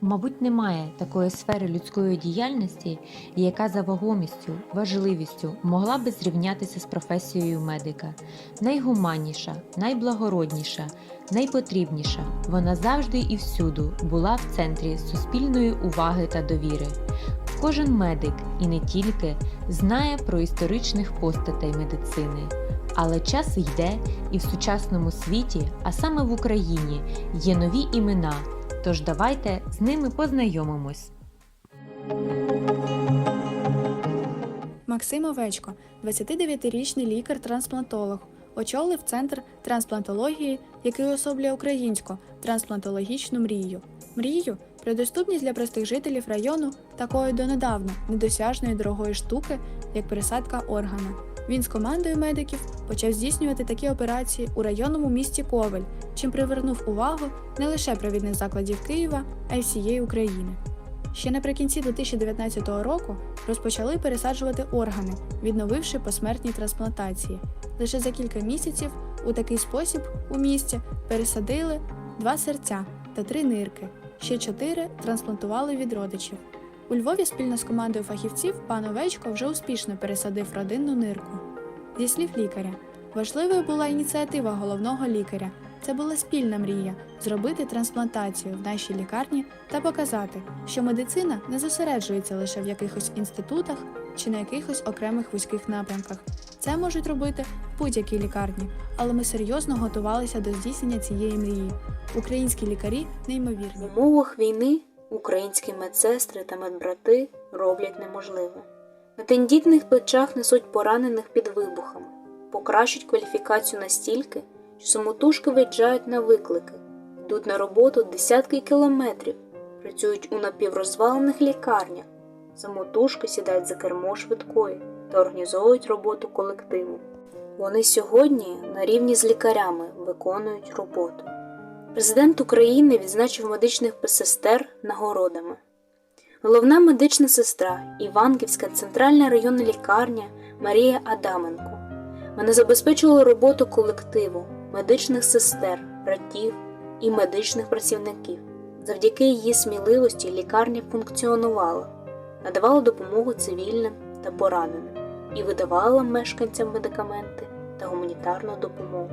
Мабуть, немає такої сфери людської діяльності, яка за вагомістю, важливістю могла би зрівнятися з професією медика. Найгуманніша, найблагородніша, найпотрібніша. Вона завжди і всюду була в центрі суспільної уваги та довіри. Кожен медик і не тільки знає про історичних постатей медицини. Але час йде, і в сучасному світі, а саме в Україні, є нові імена. Тож давайте з ними познайомимось. Максим Овечко, 29-річний лікар-трансплантолог, очолив центр трансплантології, який особлює українську трансплантологічну мрію. Мрію про доступність для простих жителів району такої донедавна недосяжної дорогої штуки, як пересадка органа. Він з командою медиків почав здійснювати такі операції у районному місті Ковель, чим привернув увагу не лише провідних закладів Києва, а й всієї України. Ще наприкінці 2019 року розпочали пересаджувати органи, відновивши посмертні трансплантації. Лише за кілька місяців у такий спосіб у місті пересадили два серця та три нирки. Ще чотири трансплантували від родичів. У Львові спільно з командою фахівців пан Овечко вже успішно пересадив родинну нирку. Зі слів лікаря, важливою була ініціатива головного лікаря. Це була спільна мрія зробити трансплантацію в нашій лікарні та показати, що медицина не зосереджується лише в якихось інститутах чи на якихось окремих вузьких напрямках. Це можуть робити в будь-якій лікарні, але ми серйозно готувалися до здійснення цієї мрії. Українські лікарі неймовірні. В умовах війни українські медсестри та медбрати роблять неможливе. На тендітних плечах несуть поранених під вибухами, покращують кваліфікацію настільки, що самотужки виїжджають на виклики, йдуть на роботу десятки кілометрів, працюють у напіврозвалених лікарнях, самотужки сідають за кермо швидкої та організовують роботу колективу. Вони сьогодні на рівні з лікарями виконують роботу. Президент України відзначив медичних сестер нагородами. Головна медична сестра Іванківська центральна районна лікарня Марія Адаменко. Вона забезпечувала роботу колективу, медичних сестер, братів і медичних працівників. Завдяки її сміливості лікарня функціонувала, надавала допомогу цивільним та пораненим і видавала мешканцям медикаменти та гуманітарну допомогу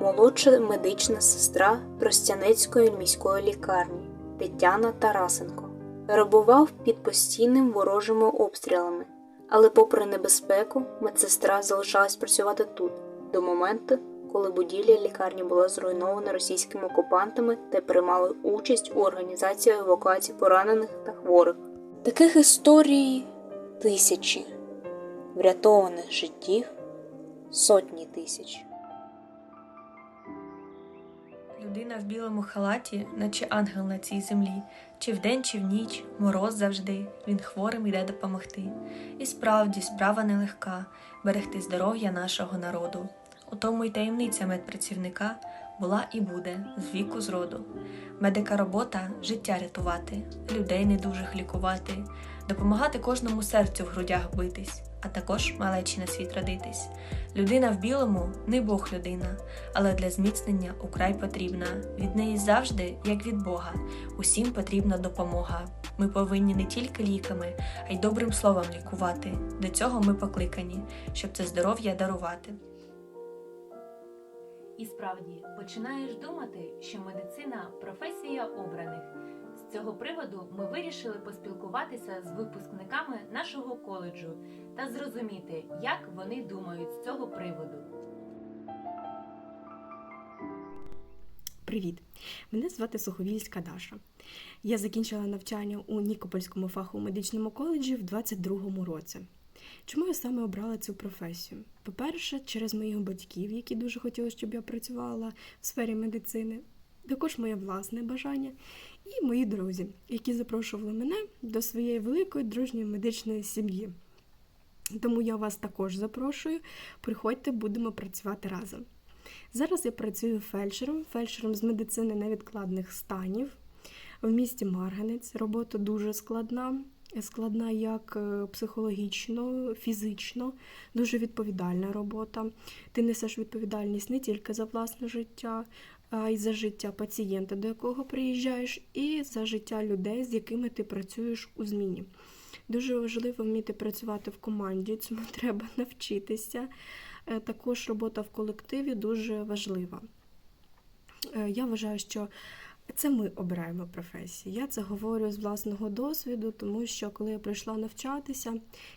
молодша медична сестра Тростянецької міської лікарні Тетяна Тарасенко перебував під постійним ворожими обстрілами, але, попри небезпеку, медсестра залишалась працювати тут до моменту, коли будівля лікарні була зруйнована російськими окупантами та приймали участь у організації евакуації поранених та хворих. Таких історій тисячі, врятованих життів сотні тисяч. Людина в білому халаті, наче ангел на цій землі, чи вдень, чи в ніч, мороз завжди, він хворим йде допомогти. І справді справа нелегка берегти здоров'я нашого народу. У тому й таємниця медпрацівника була і буде з віку зроду. Медика робота життя рятувати, людей недужих лікувати, допомагати кожному серцю в грудях битись, а також малечі на світ родитись. Людина в білому не Бог людина, але для зміцнення украй потрібна. Від неї завжди, як від Бога, усім потрібна допомога. Ми повинні не тільки ліками, а й добрим словом лікувати. До цього ми покликані, щоб це здоров'я дарувати. І справді починаєш думати, що медицина професія обраних. Цього приводу ми вирішили поспілкуватися з випускниками нашого коледжу та зрозуміти, як вони думають з цього приводу. Привіт! Мене звати Суховільська Даша. Я закінчила навчання у Нікопольському фаховому медичному коледжі в 22-му році. Чому я саме обрала цю професію? По-перше, через моїх батьків, які дуже хотіли, щоб я працювала в сфері медицини, також моє власне бажання, і мої друзі, які запрошували мене до своєї великої дружньої медичної сім'ї. Тому я вас також запрошую. Приходьте, будемо працювати разом. Зараз я працюю фельдшером, фельдшером з медицини невідкладних станів в місті Марганець. Робота дуже складна. складна як е, психологічно, фізично, дуже відповідальна робота. Ти несеш відповідальність не тільки за власне життя, й за життя пацієнта, до якого приїжджаєш, і за життя людей, з якими ти працюєш у зміні. Дуже важливо вміти працювати в команді, цьому треба навчитися. Е, Також робота в колективі дуже важлива. Е, Я вважаю, що це ми обираємо професію. Я це говорю з власного досвіду, тому що коли я прийшла навчатися,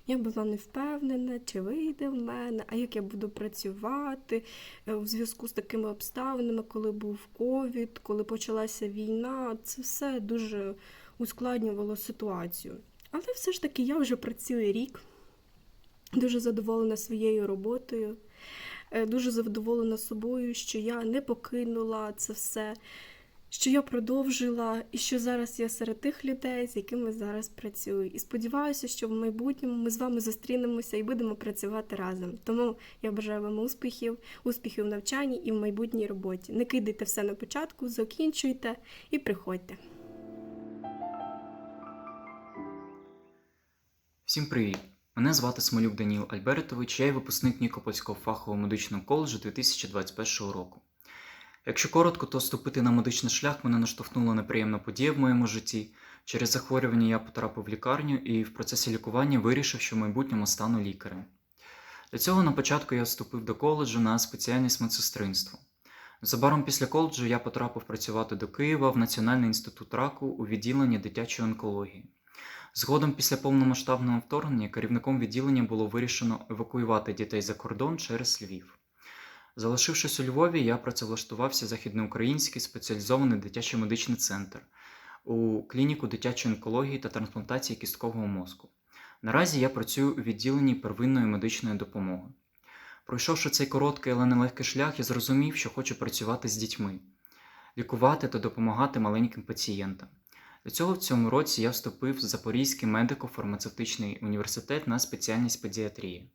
я була не впевнена, чи вийде в мене, а як я буду працювати Е, у зв'язку з такими обставинами, коли був ковід, коли почалася війна, це все дуже ускладнювало ситуацію. Але все ж таки я вже працюю рік, дуже задоволена своєю роботою, е, дуже задоволена собою, що я не покинула це все, що я продовжила і що зараз я серед тих людей, з якими зараз працюю. І сподіваюся, що в майбутньому ми з вами зустрінемося і будемо працювати разом. Тому я бажаю вам успіхів, успіхів в навчанні і в майбутній роботі. Не кидайте все на початку, закінчуйте і приходьте. Всім привіт! Мене звати Смолюк Даніл Альбертович, я є випускник Нікопольського фахового медичного коледжу 2021 року. Якщо коротко, то вступити на медичний шлях мене наштовхнула неприємна подія в моєму житті. Через захворювання я потрапив в лікарню і в процесі лікування вирішив, що в майбутньому стану лікарем. Для цього на початку я вступив до коледжу на спеціальність медсестринство. Незабаром після коледжу я потрапив працювати до Києва в Національний інститут раку у відділенні дитячої онкології. Згодом після повномасштабного вторгнення керівником відділення було вирішено евакуювати дітей за кордон через Львів. Залишившись у Львові, я працевлаштувався в західноукраїнський спеціалізований дитячий медичний центр у клініку дитячої онкології та трансплантації кісткового мозку. Наразі я працюю у відділенні первинної медичної допомоги. Пройшовши цей короткий, але нелегкий шлях, я зрозумів, що хочу працювати з дітьми, лікувати та допомагати маленьким пацієнтам. Для цього в цьому році я вступив в Запорізький медико-фармацевтичний університет на спеціальність педіатрії.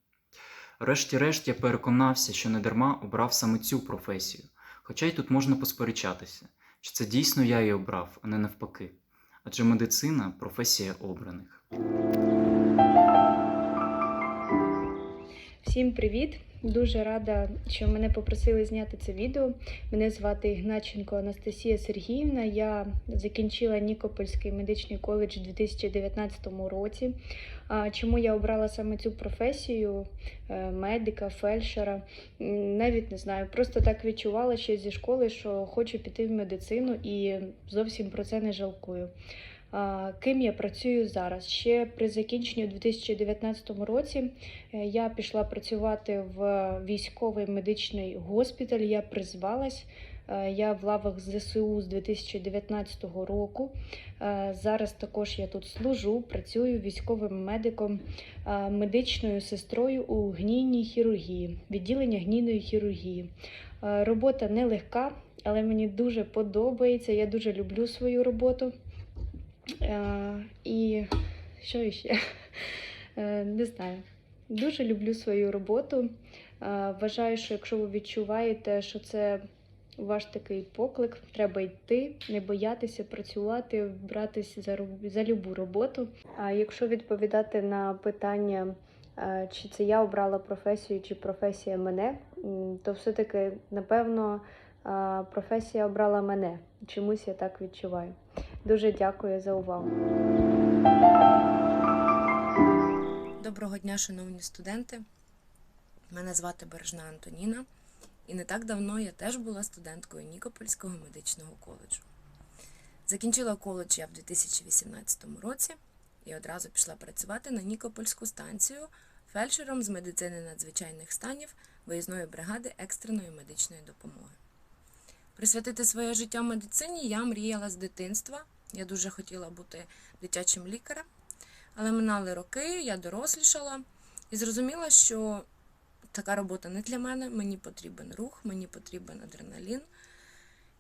Решті-решт я переконався, що не дарма обрав саме цю професію, хоча й тут можна посперечатися, чи це дійсно я її обрав, а не навпаки. Адже медицина професія обраних. Всім привіт! Дуже рада, що мене попросили зняти це відео. Мене звати Ігначенко Анастасія Сергіївна. Я закінчила Нікопольський медичний коледж у 2019 році. Чому я обрала саме цю професію е, медика, фельдшера? Навіть не знаю. Просто так відчувала ще зі школи, що хочу піти в медицину і зовсім про це не жалкую. Ким я працюю зараз? Ще при закінченні у 2019 році е, я пішла працювати в військовий медичний госпіталь. Я призвалась. Е, Я в лавах ЗСУ з 2019 року. Е, Зараз також я тут служу, працюю військовим медиком, медичною сестрою у гнійній хірургії, відділення гнійної хірургії. Робота нелегка, але мені дуже подобається. Я дуже люблю свою роботу. Е, І що ще? Е, Не знаю. Дуже люблю свою роботу. Е, Вважаю, що якщо ви відчуваєте, що це ваш такий поклик, треба йти, не боятися працювати, братися за, за любу роботу. А якщо відповідати на питання, чи це я обрала професію, чи професія мене, то все-таки, напевно, професія обрала мене. Чомусь я так відчуваю. Дуже дякую за увагу. Доброго дня, шановні студенти. Мене звати Бережна Антоніна, і не так давно я теж була студенткою Нікопольського медичного коледжу. Закінчила коледж я в 2018 році і одразу пішла працювати на Нікопольську станцію фельдшером з медицини надзвичайних станів виїзної бригади екстреної медичної допомоги. Присвятити своє життя медицині я мріяла з дитинства. Я дуже хотіла бути дитячим лікарем. Але минали роки, я дорослішала і зрозуміла, що така робота не для мене, мені потрібен рух, мені потрібен адреналін.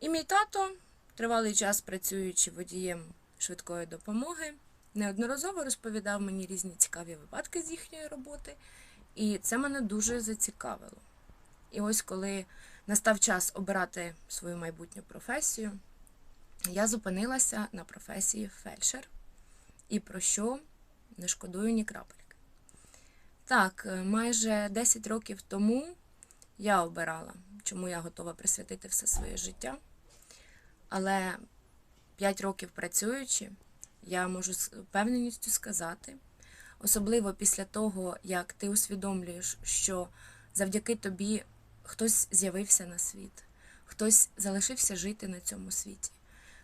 І мій тато, тривалий час працюючи водієм швидкої допомоги, неодноразово розповідав мені різні цікаві випадки з їхньої роботи, і це мене дуже зацікавило. І ось коли настав час обирати свою майбутню професію, я зупинилася на професії фельдшер. І про що не шкодую ні крапельки. Так, е, майже 10 років тому я обирала, чому я готова присвятити все своє життя. Але 5 років працюючи, я можу з впевненістю сказати, особливо після того, як ти усвідомлюєш, що завдяки тобі хтось з'явився на світ, хтось залишився жити на цьому світі.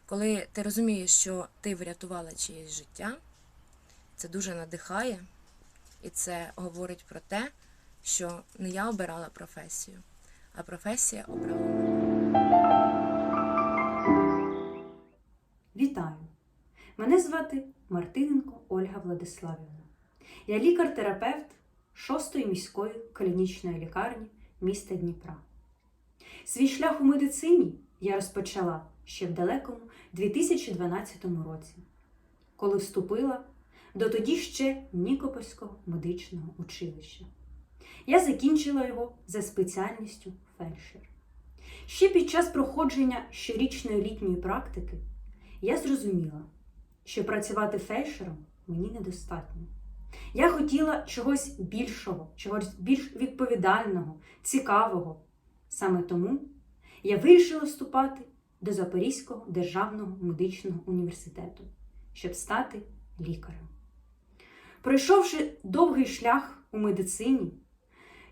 Коли ти розумієш, що ти врятувала чиєсь життя, це дуже надихає, і це говорить про те, що не я обирала професію, а професія обрала мене. Вітаю! Мене звати Мартиненко Ольга Владиславівна. Я лікар-терапевт 6-ї міської клінічної лікарні міста Дніпра. Свій шлях у медицині я розпочала ще в далекому 2012 році, коли вступила до тоді ще Нікопольського медичного училища. Я закінчила його за спеціальністю фельдшер. Ще під час проходження щорічної літньої практики я зрозуміла, що працювати фельдшером мені недостатньо. Я хотіла чогось більшого, чогось більш відповідального, цікавого. Саме тому я вирішила вступати до Запорізького державного медичного університету, щоб стати лікарем. Пройшовши довгий шлях у медицині,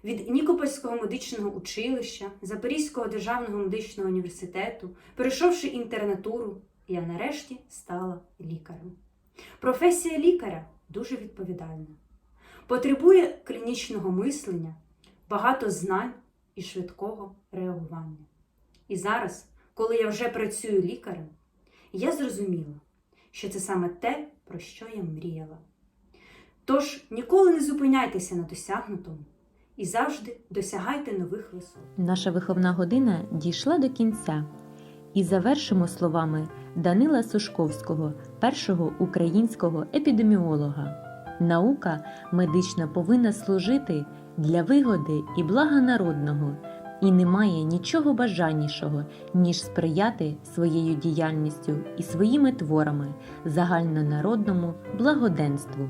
від Нікопольського медичного училища, Запорізького державного медичного університету, перейшовши інтернатуру, я нарешті стала лікарем. Професія лікаря дуже відповідальна, потребує клінічного мислення, багато знань і швидкого реагування. І зараз, коли я вже працюю лікарем, я зрозуміла, що це саме те, про що я мріяла. Тож ніколи не зупиняйтеся на досягнутому і завжди досягайте нових висот. Наша виховна година дійшла до кінця. І завершимо словами Данила Сушковського, першого українського епідеміолога. Наука медична повинна служити для вигоди і блага народного, і немає нічого бажанішого, ніж сприяти своєю діяльністю і своїми творами загальнонародному благоденству.